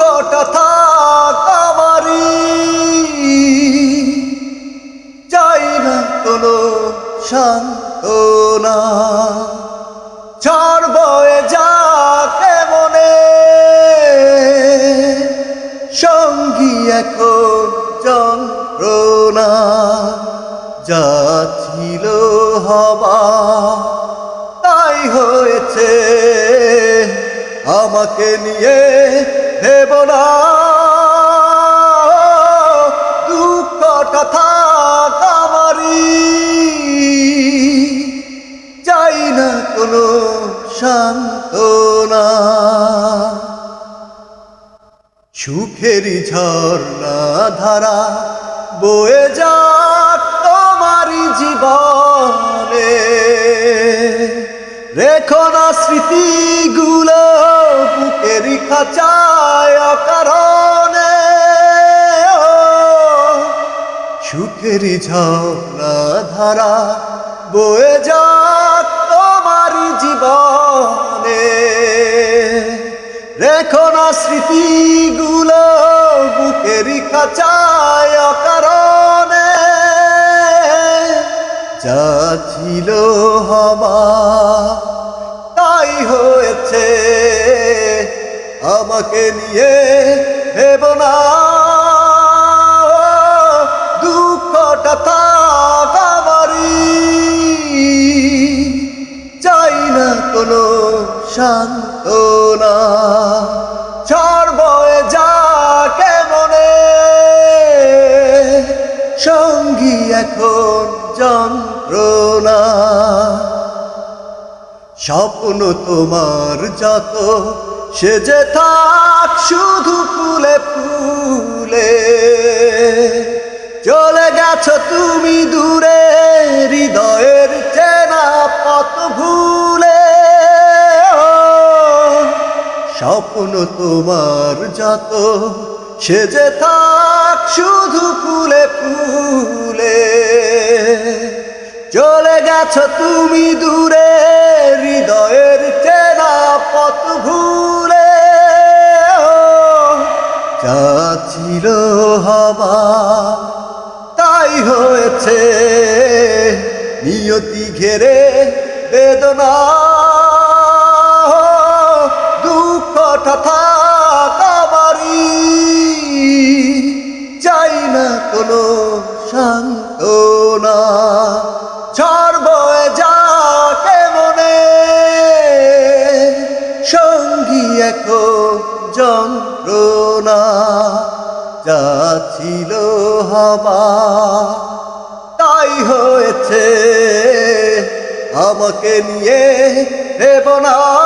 দুঃখটা থাক আমারই। চাই না কোনো সান্ত্বনা। ঝড় বয়ে যা কেমনে? সঙ্গী এখন যন্ত্রণা, যা ছিল হবা, তাই হয়েছে আমাকে নিয়ে ভেব না। দুঃখটা থাক আমারই চাই না কোনো সান্ত্বনা। সুখেরই ঝর্ণা ধারা বয়ে যাক তোমারই জীবনে। রেখো না স্মৃতিগুলো সুখেরই ঝর্ণা ধারা বয়ে যাক তোমারই জীবনে। রেখো না স্মৃতিগুলো বুকেরই খাঁচায় অকারণে। যা ছিল হবা, তাই হয়েছে। আমাকে নিয়ে ভেব না। সান্ত্বনা ঝড় বয়ে যা কেমনে? সঙ্গী এখন যন্ত্রণা। স্বপ্ন তোমার যত, সে যে থাক শুধু ফুলে ফুলে। চলে গেছো তুমি দূরে স্বপ্ন তোমার যত সে যে থাক শুধু ফুলে ফুলে। চলে গেছ তুমি দূরে, হৃদয়ের চেনা পথ ভুলে। যা ছিল হবা তাই হয়েছে। নিয়তি ঘেরে বেদনা। দুঃখটা থাক চাই না কোনো সান্ত্বনা। ঝড় বয়ে যা কেমনে সঙ্গী এখন যন্ত্রণা। যা ছিল হবা তাই হয়েছে। আমাকে নিয়ে ভেব না।